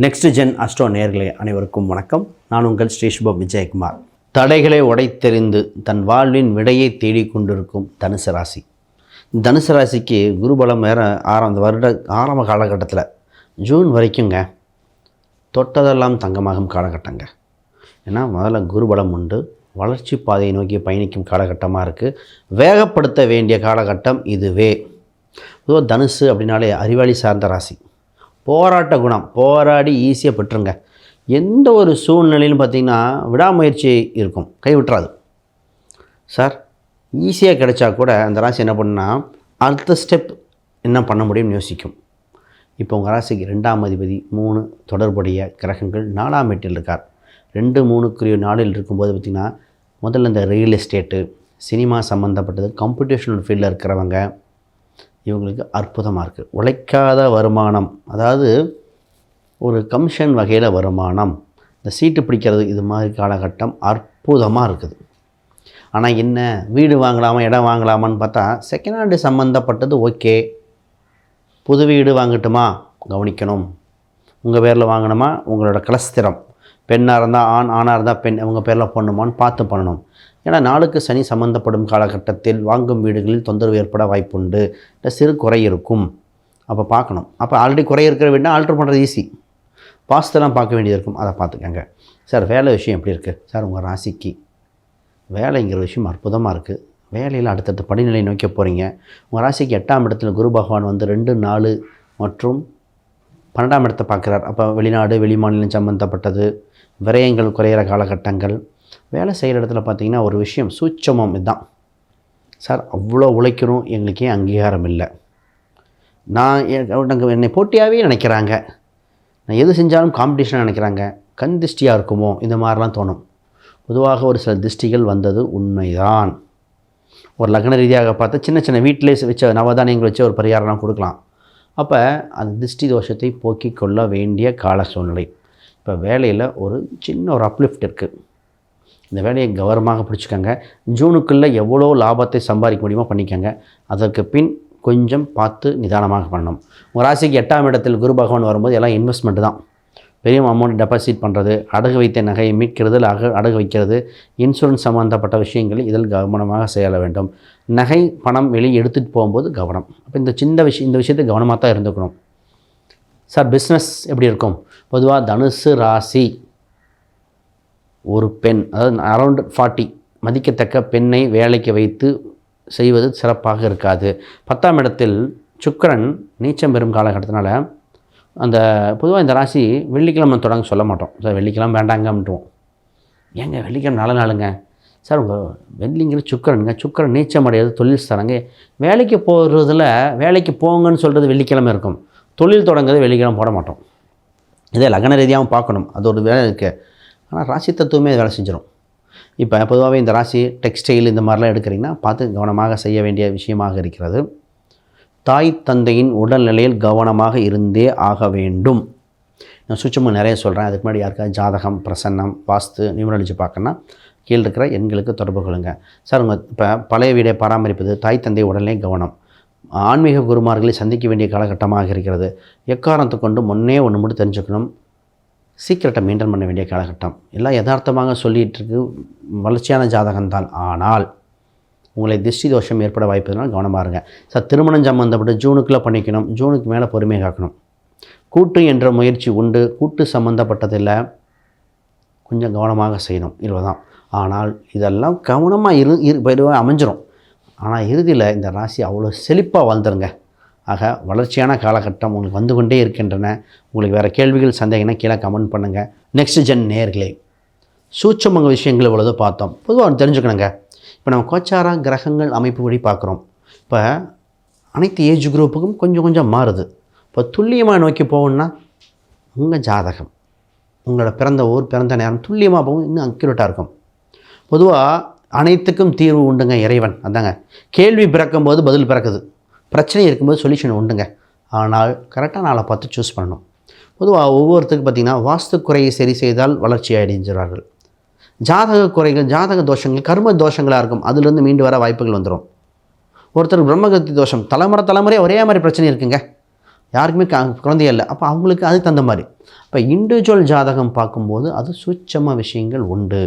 Next gen astro நேர்களே அனைவருக்கும் வணக்கம். நான் உங்கள் ஸ்ரீஷ்பம் விஜயகுமார். தடைகளை உடைத்தெறிந்து தன் வாழ்வின் விடையை தேடிக்கொண்டிருக்கும் தனுசு ராசி. தனுசு ராசிக்கு குருபலம் வேற ஆரம்ப வருட ஆரம்ப காலகட்டத்தில் ஜூன் வரைக்குங்க தொட்டதெல்லாம் தங்கமாகும் காலகட்டங்க. ஏன்னா முதல்ல குருபலம் உண்டு வளர்ச்சி பாதையை நோக்கி பயணிக்கும் காலகட்டமாக இருக்குது வேகப்படுத்த வேண்டிய காலகட்டம் இதுவே. பொதுவாக தனுசு அப்படின்னாலே அறிவாளி சார்ந்த ராசி. போராட்ட குணம் போராடி ஈஸியாக பெற்றுங்க எந்த ஒரு சூழ்நிலையிலும் பார்த்திங்கன்னா விடாமுயற்சி இருக்கும். கைவிட்டுறாது சார் ஈஸியாக கிடைச்சா கூட அந்த ராசி என்ன பண்ணுன்னா அடுத்த ஸ்டெப் என்ன பண்ண முடியும்னு யோசிக்கும். இப்போ உங்கள் ராசிக்கு ரெண்டாம் அதிபதி மூணு தொடர்புடைய கிரகங்கள் நாலாம் வீட்டில் இருக்கார். ரெண்டு மூணுக்குரிய நாளில் இருக்கும்போது பார்த்திங்கன்னா முதல்ல இந்த ரியல் எஸ்டேட்டு சினிமா சம்மந்தப்பட்டது கம்ப்யூட்டேஷனல் ஃபீல்டில் இருக்கிறவங்க இவங்களுக்கு அற்புதமாக இருக்குது உழைக்காத வருமானம் அதாவது ஒரு கமிஷன் வகையில் வருமானம் இந்த சீட்டு பிடிக்கிறது இது மாதிரி காலகட்டம் அற்புதமாக இருக்குது. ஆனால் என்ன வீடு வாங்கலாமா இடம் வாங்கலாமான்னு பார்த்தா செகண்ட் ஹேண்டு சம்மந்தப்பட்டது ஓகே. புது வீடு வாங்கட்டுமா? கவனிக்கணும். உங்கள் பேரில் வாங்கணுமா? உங்களோட கலஸ்திரம். பெண்ணாக இருந்தால் ஆண் ஆணாக இருந்தால் பெண் உங்கள் பேரில் பண்ணுமான்னு பார்த்து பண்ணணும். ஏன்னா நாளுக்கு சனி சம்மந்தப்படும் காலகட்டத்தில் வாங்கும் வீடுகளில் தொந்தரவு ஏற்பட வாய்ப்புண்டு. இல்லை சிறு குறை இருக்கும். அப்போ பார்க்கணும். அப்போ ஆல்ரெடி குறை இருக்கிற வீடுனா ஆல்ட்ரு பண்ணுறது ஈஸி பாஸ்தெல்லாம் பார்க்க வேண்டியது இருக்கும். அதை பார்த்துக்கங்க. சார் வேலை விஷயம் எப்படி இருக்குது சார் உங்கள் ராசிக்கு வேலைங்கிற விஷயம் அற்புதமாக இருக்குது வேலையில் அடுத்தடுத்த படிநிலை நோக்கி போகிறீங்க உங்கள் ராசிக்கு எட்டாம் இடத்துல குரு பகவான் வந்து ரெண்டு நாலு மற்றும் பன்னெண்டாம் இடத்தை பார்க்குறார். அப்போ வெளிநாடு வெளிமாநிலம் சம்மந்தப்பட்டது விரயங்கள் குறையிற காலகட்டங்கள். வேலை செய்கிற இடத்துல பார்த்திங்கன்னா ஒரு விஷயம் சூட்சமம் இதுதான். சார் அவ்வளோ உழைக்கிறோம் எங்களுக்கே அங்கீகாரம் இல்லை. நான் நாங்கள் என்னை போட்டியாகவே நினைக்கிறாங்க. நான் எது செஞ்சாலும் காம்படிஷனாக நினைக்கிறாங்க. கண் திஷ்டியாக இருக்குமோ இந்த மாதிரிலாம் தோணும். பொதுவாக ஒரு சில திருஷ்டிகள் வந்தது உண்மைதான். ஒரு லக்ன ரீதியாக பார்த்தா சின்ன சின்ன வீட்டிலே வச்ச நவதானியங்கள் வச்சு ஒரு பரிகாரம்லாம் கொடுக்கலாம். அப்போ அந்த திருஷ்டி தோஷத்தை போக்கிக் கொள்ள வேண்டிய கால சூழ்நிலை இப்போ வேலையில் ஒரு சின்ன ஒரு அப்லிஃப்ட் இருக்குது இந்த வேலையை கவனமாக பிடிச்சிக்கோங்க. ஜூனுக்குள்ளே எவ்வளோ லாபத்தை சம்பாதிக்க முடியுமோ பண்ணிக்கோங்க. அதற்கு பின் கொஞ்சம் பார்த்து நிதானமாக பண்ணணும். உங்கள் ராசிக்கு எட்டாம் இடத்தில் குரு பகவான் வரும்போது எல்லாம் இன்வெஸ்ட்மெண்ட் தான். பெரிய அமௌண்ட் டெபாசிட் பண்ணுறது அடகு வைத்த நகையை மீட்கிறது அக அடகு வைக்கிறது இன்சூரன்ஸ் சம்மந்தப்பட்ட விஷயங்கள் இதில் கவனமாக செயல வேண்டும். நகை பணம் வெளியே எடுத்துகிட்டு போகும்போது கவனம். அப்போ இந்த சின்ன விஷயம் இந்த விஷயத்தை கவனமாக தான் இருந்துக்கணும். சார் பிஸ்னஸ் எப்படி இருக்கும்? பொதுவாக தனுசு ராசி. ஒரு பெண் அதாவது அரௌண்ட் ஃபார்ட்டி மதிக்கத்தக்க பெண்ணை வேலைக்கு வைத்து செய்வது சிறப்பாக இருக்காது. பத்தாம் இடத்தில் சுக்கிரன் நீச்சம் பெறும் காலகட்டத்தினால அந்த பொதுவாக இந்த ராசி வெள்ளிக்கிழமை தொடங்க சொல்ல மாட்டோம். சார் வெள்ளிக்கிழமை வேண்டாங்கன்ட்டுவோம் ஏங்க வெள்ளிக்கிழமை நல்ல நாளுங்க? சார் உங்கள் வெள்ளிங்கிற சுக்கரனுங்க சுக்கரன் நீச்சம் அடையாது தொழில் ஸ்தானங்க வேலைக்கு போகிறதுல வேலைக்கு போங்கன்னு சொல்கிறது வெள்ளிக்கிழமை இருக்கும். தொழில் தொடங்குறது வெள்ளிக்கிழமை போட மாட்டோம். இதே லக்ன ரீதியாகவும் பார்க்கணும். அது ஒரு வேலை இருக்குது ஆனால் ராசி தத்துவமே வேலை செஞ்சிடும் இப்போ பொதுவாகவே இந்த ராசி டெக்ஸ்டைல் இந்த மாதிரிலாம் எடுக்கிறீங்கன்னா பார்த்து கவனமாக செய்ய வேண்டிய விஷயமாக இருக்கிறது. தாய் தந்தையின் உடல்நிலையில் கவனமாக இருந்தே ஆக வேண்டும். நான் சுச்சமாக நிறைய சொல்கிறேன் அதுக்கு முன்னாடி யாருக்காவது ஜாதகம் பிரசன்னம் வாஸ்து நியூமராலஜி பார்க்கணுன்னா கீழே இருக்கிற எண்களுக்கு தொடர்பு கொள்ளுங்க. சார் உங்கள் இப்போ பழைய வீடை பராமரிப்பது தாய் தந்தை உடனே கவனம். ஆன்மீக குருமார்களை சந்திக்க வேண்டிய காலகட்டமாக இருக்கிறது. எக்காரணத்தை கொண்டு முன்னே ஒன்று மட்டும் தெரிஞ்சுக்கணும். சீக்கிரட்டை மெயின்டைன் பண்ண வேண்டிய காலகட்டம். எல்லாம் யதார்த்தமாக சொல்லிகிட்டு வளர்ச்சியான ஜாதகம்தான். ஆனால் உங்களை திருஷ்டி தோஷம் ஏற்பட வாய்ப்பதுனால் கவனமாக இருங்க. சார் திருமணம் சம்மந்தப்பட்டு ஜூனுக்குள்ளே பண்ணிக்கணும். ஜூனுக்கு மேலே பொறுமை காக்கணும். கூட்டு என்ற முயற்சி உண்டு. கூட்டு சம்மந்தப்பட்டதில் கொஞ்சம் கவனமாக செய்யணும். இவ்வளோதான் ஆனால் இதெல்லாம் கவனமாக இரு இரு அமைஞ்சிரும். ஆனால் இறுதியில் இந்த ராசி அவ்வளோ செழிப்பாக வாழ்ந்துருங்க. ஆக வளர்ச்சியான காலகட்டம் உங்களுக்கு வந்து கொண்டே இருக்கின்றன. உங்களுக்கு வேறு கேள்விகள் சந்தேகம்னா கீழே கமெண்ட் பண்ணுங்கள் நெக்ஸ்ட் ஜென் நேர்களே சூட்சமங்க விஷயங்கள் இவ்வளோதோ பார்த்தோம். பொதுவாக தெரிஞ்சுக்கணுங்க. இப்போ நம்ம கோச்சாரா கிரகங்கள் அமைப்பு வழி பார்க்குறோம். இப்போ அனைத்து ஏஜ் குரூப்புக்கும் கொஞ்சம் கொஞ்சம் மாறுது. இப்போ துல்லியமாக நோக்கி போகணுன்னா உங்கள் ஜாதகம் உங்களோட பிறந்த ஊர் பிறந்த நேரம் துல்லியமாக போகும் இன்னும் அக்யூரேட்டாக இருக்கும். பொதுவாக அனைத்துக்கும் தீர்வு உண்டுங்க இறைவன். அதாங்க. கேள்வி பிறக்கும்போது பதில் பிறக்குது. பிரச்சனை இருக்கும்போது சொல்யூஷன் உண்டுங்க. ஆனால் கரெக்டாக நாளை பார்த்து சூஸ் பண்ணணும். பொதுவாக ஒவ்வொருத்தருக்கு பார்த்திங்கன்னா வாஸ்து குறையை சரி செய்தால் வளர்ச்சி அடைஞ்சிறார்கள் ஜாதக குறைகள் ஜாதக தோஷங்கள் கர்ம தோஷங்களாக இருக்கும். அதுலேருந்து மீண்டு வர வாய்ப்புகள் வந்துடும் ஒருத்தர் பிரம்மகத்தி தோஷம் தலைமுறை தலைமுறையாக ஒரே மாதிரி பிரச்சனை இருக்குங்க. யாருக்குமே க இல்லை. அப்போ அவங்களுக்கு அதுக்கு தகுந்த மாதிரி. இப்போ இண்டிவிஜுவல் ஜாதகம் பார்க்கும்போது அது சூட்சம விஷயங்கள் உண்டு.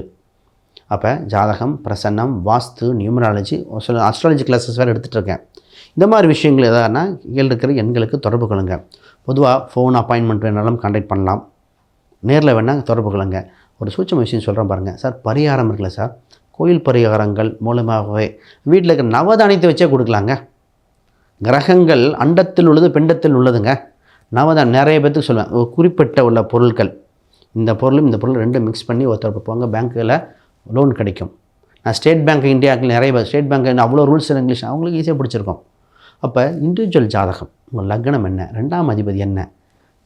அப்போ ஜாதகம் பிரசன்னம் வாஸ்து நியூமராலஜி சில அஸ்ட்ராலஜி கிளாஸஸ் வேறு எடுத்துகிட்டு இருக்கேன். இந்த மாதிரி விஷயங்கள் எதானா கீழே இருக்கிற எண்களுக்கு தொடர்பு கொள்ளுங்க. பொதுவாக ஃபோன் அப்பாயின்மெண்ட் வேணாலும் கான்டாக்ட் பண்ணலாம். நேரில் வேணால் தொடர்பு கொள்ளுங்க. ஒரு சூட்சம விஷயம் சொல்கிறேன் பாருங்கள் சார் பரிகாரம் இருக்குல்ல சார்? கோயில் பரிகாரங்கள் மூலமாகவே வீட்டில் இருக்கிற நவதானியத்தை வச்சே கொடுக்கலாங்க. கிரகங்கள் அண்டத்தில் உள்ளது பிண்டத்தில் உள்ளதுங்க. நவதான் நிறைய பேர்த்துக்கு சொல்லுவேன். ஒரு குறிப்பிட்ட உள்ள பொருட்கள் இந்த பொருளும் இந்த பொருளும் ரெண்டும் மிக்ஸ் பண்ணி ஒருத்தர் போங்க பேங்க்கில் லோன் கிடைக்கும். நான் ஸ்டேட் பேங்க் இந்தியாவுக்கு நிறைய ஸ்டேட் பேங்க் அவ்வளோ ரூல்ஸ் இங்கிலீஷ் அவங்களுக்கு ஈஸியாக பிடிச்சிருக்கும். அப்போ இண்டிவிஜுவல் ஜாதகம் உங்கள் லக்னம் என்ன? ரெண்டாம் அதிபதி என்ன?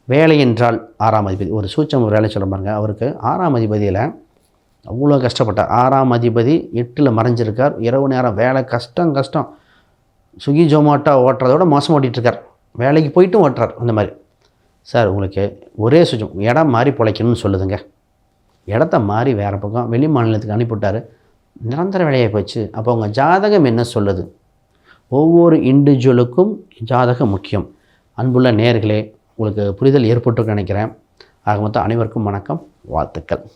வேலை என்றால் ஆறாம் அதிபதி. ஒரு சூச்சம் ஒரு வேலை சொல்ல பாருங்க. அவருக்கு ஆறாம் அதிபதியில் அவ்வளோ கஷ்டப்பட்டார். ஆறாம் அதிபதி எட்டில் மறைஞ்சிருக்கார். இரவு நேரம் வேலை கஷ்டம் கஷ்டம். சுகி ஜொமேட்டோ ஓட்டுறதோட மோசம் ஓட்டிகிட்ருக்கார் வேலைக்கு போயிட்டும் ஓட்டுறார் அந்த மாதிரி. சார் உங்களுக்கு ஒரே சுஜம். இடம் மாறி பிழைக்கணும்னு சொல்லுதுங்க. இடத்த மாறி வேறு பக்கம் வெளி மாநிலத்துக்கு அனுப்பிவிட்டார். நிரந்தர வேலையாக போச்சு. அப்போ உங்கள் ஜாதகம் என்ன சொல்லுது? ஒவ்வொரு இண்டிவிஜுவலுக்கும் ஜாதகம் முக்கியம். அன்புள்ள நேர்களே உங்களுக்கு புரிதல் ஏற்பட்டு நினைக்கிறேன். ஆக மொத்தம் அனைவருக்கும் வணக்கம் வாழ்த்துக்கள்.